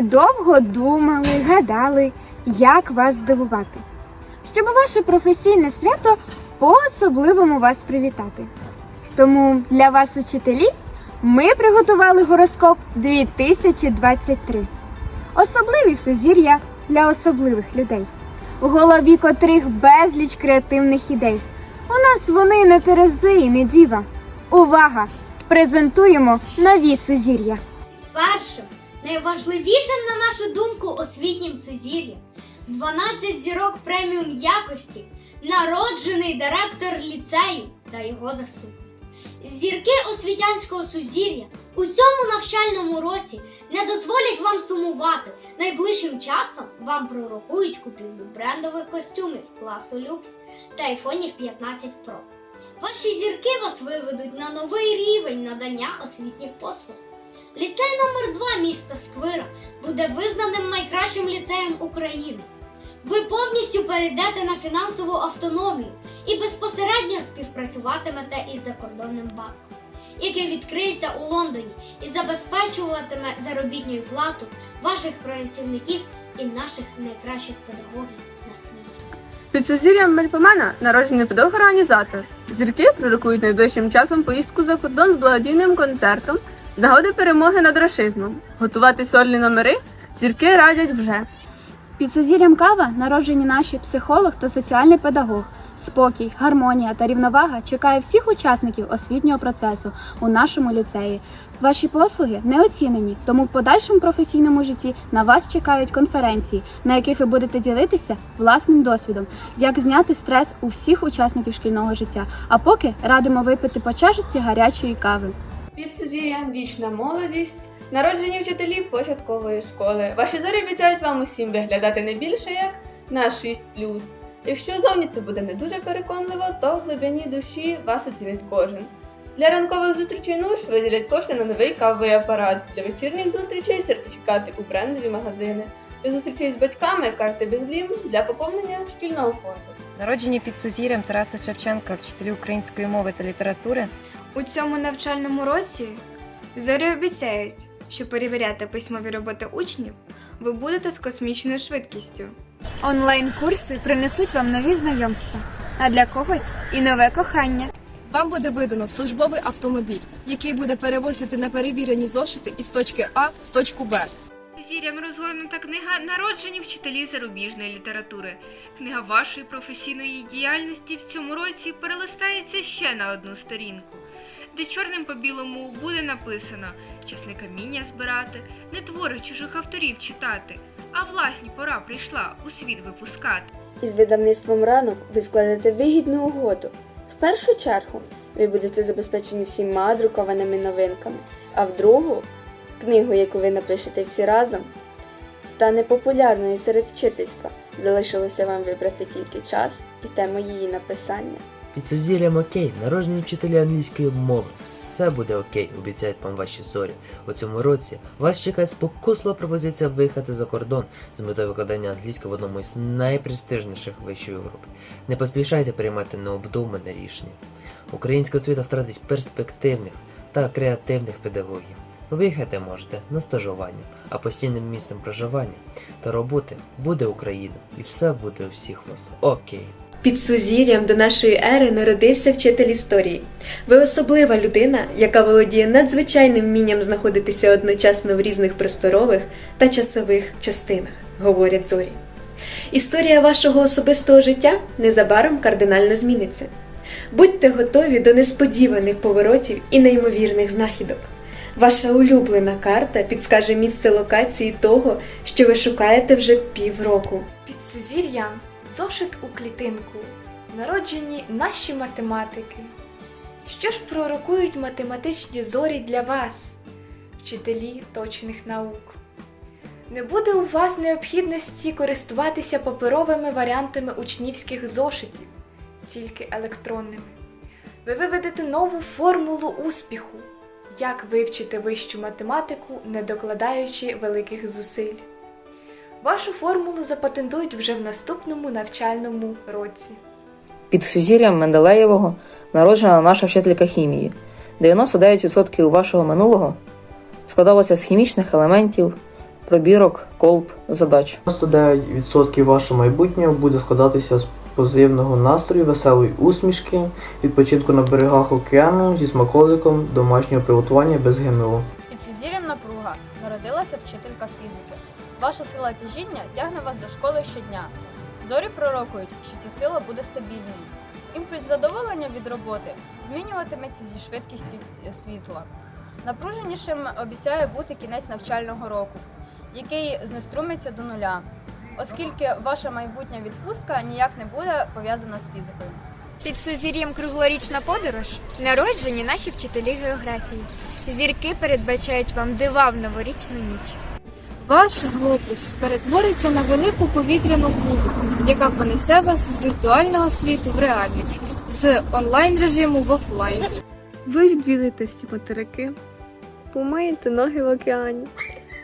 Довго думали, гадали, як вас здивувати, щоб ваше професійне свято по-особливому вас привітати. Тому для вас, учителі, ми приготували гороскоп 2023. Особливі сузір'я для особливих людей, у голові котрих безліч креативних ідей. У нас вони не терези і не діва. Увага! Презентуємо нові сузір'я. Найважливішим, на нашу думку, освітнім сузір'ям 12 зірок преміум якості, народжений директор ліцею та його заступник. Зірки освітянського сузір'я у цьому навчальному році не дозволять вам сумувати. Найближчим часом вам пророкують купівлю брендових костюмів класу люкс та айфонів 15 Pro. Ваші зірки вас виведуть на новий рівень надання освітніх послуг. Ліцей номер 2 міста Сквира буде визнаним найкращим ліцеєм України. Ви повністю перейдете на фінансову автономію і безпосередньо співпрацюватимете із закордонним банком, який відкриється у Лондоні і забезпечуватиме заробітною плату ваших працівників і наших найкращих педагогів на світі. Під сузір'ям Мельпомена народжений педагог-організатор. Зірки пророкують найближчим часом поїздку за кордон з благодійним концертом нагоди перемоги над рашизмом. Готувати сольні номери зірки радять вже. Під сузір'ям кава народжені наші психолог та соціальний педагог. Спокій, гармонія та рівновага чекає всіх учасників освітнього процесу у нашому ліцеї. Ваші послуги не оцінені, тому в подальшому професійному житті на вас чекають конференції, на яких ви будете ділитися власним досвідом, як зняти стрес у всіх учасників шкільного життя. А поки радимо випити по чашечці гарячої кави. Під сузір'ям вічна молодість. Народжені вчителі початкової школи. Ваші зорі обіцяють вам усім виглядати не більше як на 6 Якщо зовні це буде не дуже переконливо, то в глибині душі вас оцінить кожен. Для ранкових зустрічей нуж виділять кошти на новий кавовий апарат, для вечірніх зустрічей сертифікати у брендові магазини, для зустрічей з батьками карти безлім для поповнення шкільного фонду. Народжені під сузір'ям Тараса Шевченка, вчителі української мови та літератури, У цьому навчальному році зорі обіцяють, що перевіряти письмові роботи учнів ви будете з космічною швидкістю. Онлайн-курси принесуть вам нові знайомства, а для когось і нове кохання. Вам буде видано службовий автомобіль, який буде перевозити на перевірені зошити із точки А в точку Б. Зірям розгорнута книга Народжені вчителі зарубіжної літератури. Книга вашої професійної діяльності в цьому році перелистається ще на одну сторінку, де чорним по білому буде написано часне каміння збирати, не твори чужих авторів читати, а власні пора прийшла у світ випускати. Із видавництвом ранок ви складете вигідну угоду. В першу чергу ви будете забезпечені всіма друкованими новинками, а в другу книгу, яку ви напишете всі разом, стане популярною серед вчительства. Залишилося вам вибрати тільки час і тему її написання. Під сузір'ям окей, народжені вчителі англійської мови. Все буде окей, обіцяють вам ваші зорі. У цьому році вас чекає спокуслива пропозиція виїхати за кордон з метою викладання англійської в одному із найпрестижніших вишів Європи. Не поспішайте приймати необдумане рішення. Українська освіта втратить перспективних та креативних педагогів. Виїхати можете на стажування, а постійним місцем проживання та роботи буде Україна, і все буде у всіх вас окей. Під сузір'ям до нашої ери народився вчитель історії. Ви особлива людина, яка володіє надзвичайним вмінням знаходитися одночасно в різних просторових та часових частинах, говорять зорі. Історія вашого особистого життя незабаром кардинально зміниться. Будьте готові до несподіваних поворотів і неймовірних знахідок. Ваша улюблена карта підскаже місце локації того, що ви шукаєте вже півроку. Під сузір'ям зошит у клітинку, народжені наші математики. Що ж пророкують математичні зорі для вас, вчителі точних наук? Не буде у вас необхідності користуватися паперовими варіантами учнівських зошитів, тільки електронними. Ви виведете нову формулу успіху, як вивчити вищу математику, не докладаючи великих зусиль. Вашу формулу запатентують вже в наступному навчальному році. Під сузір'ям Менделеєвого народжена наша вчителька хімії. 99% вашого минулого складалося з хімічних елементів пробірок, колб, задач. 99% вашого майбутнього буде складатися з позитивного настрою, веселої усмішки, відпочинку на берегах океану зі смаколиком, домашнього приготування без ГМО. Під сузір'ям напруга народилася вчителька фізики. Ваша сила тяжіння тягне вас до школи щодня. Зорі пророкують, що ця сила буде стабільною. Імпульс задоволення від роботи змінюватиметься зі швидкістю е, світла. Напруженішим обіцяє бути кінець навчального року, який знеструмиться до нуля, оскільки ваша майбутня відпустка ніяк не буде пов'язана з фізикою. Під сузір'ям круглорічна подорож народжені наші вчителі географії. Зірки передбачають вам дива в новорічну ніч. Ваш глобус перетвориться на велику повітряну кулю, яка понесе вас з віртуального світу в реальний, з онлайн режиму в офлайн. Ви відвідуєте всі материки, помиєте ноги в океані,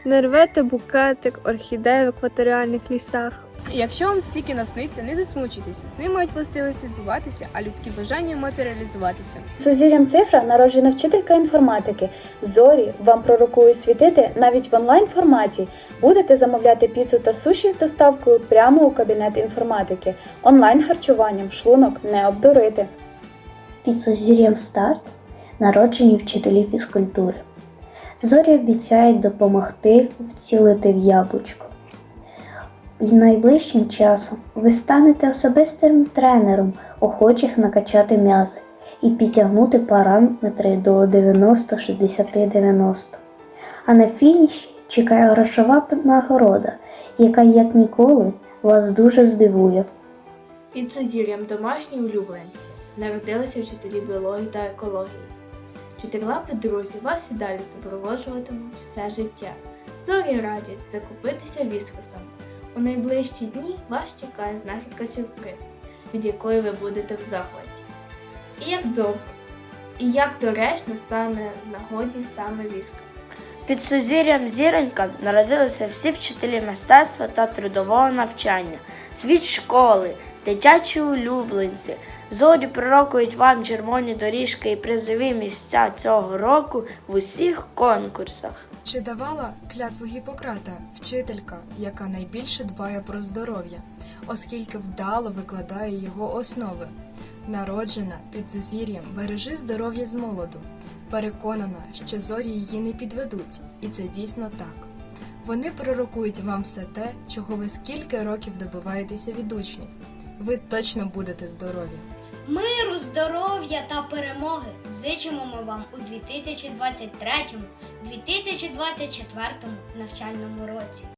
нарвете букетик орхідей в екваторіальних лісах. Якщо вам стільки насниться, не засмучуйтеся. Сни мають властивості збуватися, а людські бажання матеріалізуватися. Сузір'ям цифра народжена вчителька інформатики. Зорі вам пророкують світити навіть в онлайн форматі. Будете замовляти піцу та суші з доставкою прямо у кабінет інформатики. Онлайн харчуванням шлунок не обдурити. Під сузір'ям старт народжені вчителі фізкультури. Зорі обіцяють допомогти вцілити в яблучко. І найближчим часом ви станете особистим тренером охочих накачати м'язи і підтягнути параметри до 90-60-90. А на фініші чекає грошова нагорода, яка як ніколи вас дуже здивує. Під сузір'ям домашні улюбленці народилися вчителі біології та екології. Чотирилапі друзі вас і далі супроводжуватимуть все життя. Зорі радять закупитися віскосом. У найближчі дні вас чекає знахідка сюрприз, від якої ви будете в захваті. І як добре, і як доречно стане нагоді саме віскос. Під сузір'ям зіронька народилися всі вчителі мистецтва та трудового навчання, світ школи, дитячі улюбленці. Зорі пророкують вам червоні доріжки і призові місця цього року в усіх конкурсах. Чи давала клятву Гіппократа вчителька, яка найбільше дбає про здоров'я, оскільки вдало викладає його основи? Народжена під сузір'ям бережи здоров'я з молоду. Переконана, що зорі її не підведуть, і це дійсно так. Вони пророкують вам все те, чого ви скільки років добиваєтеся від учнів. Ви точно будете здорові. Миру, здоров'я та перемоги зичимо ми вам у 2023-2024 навчальному році.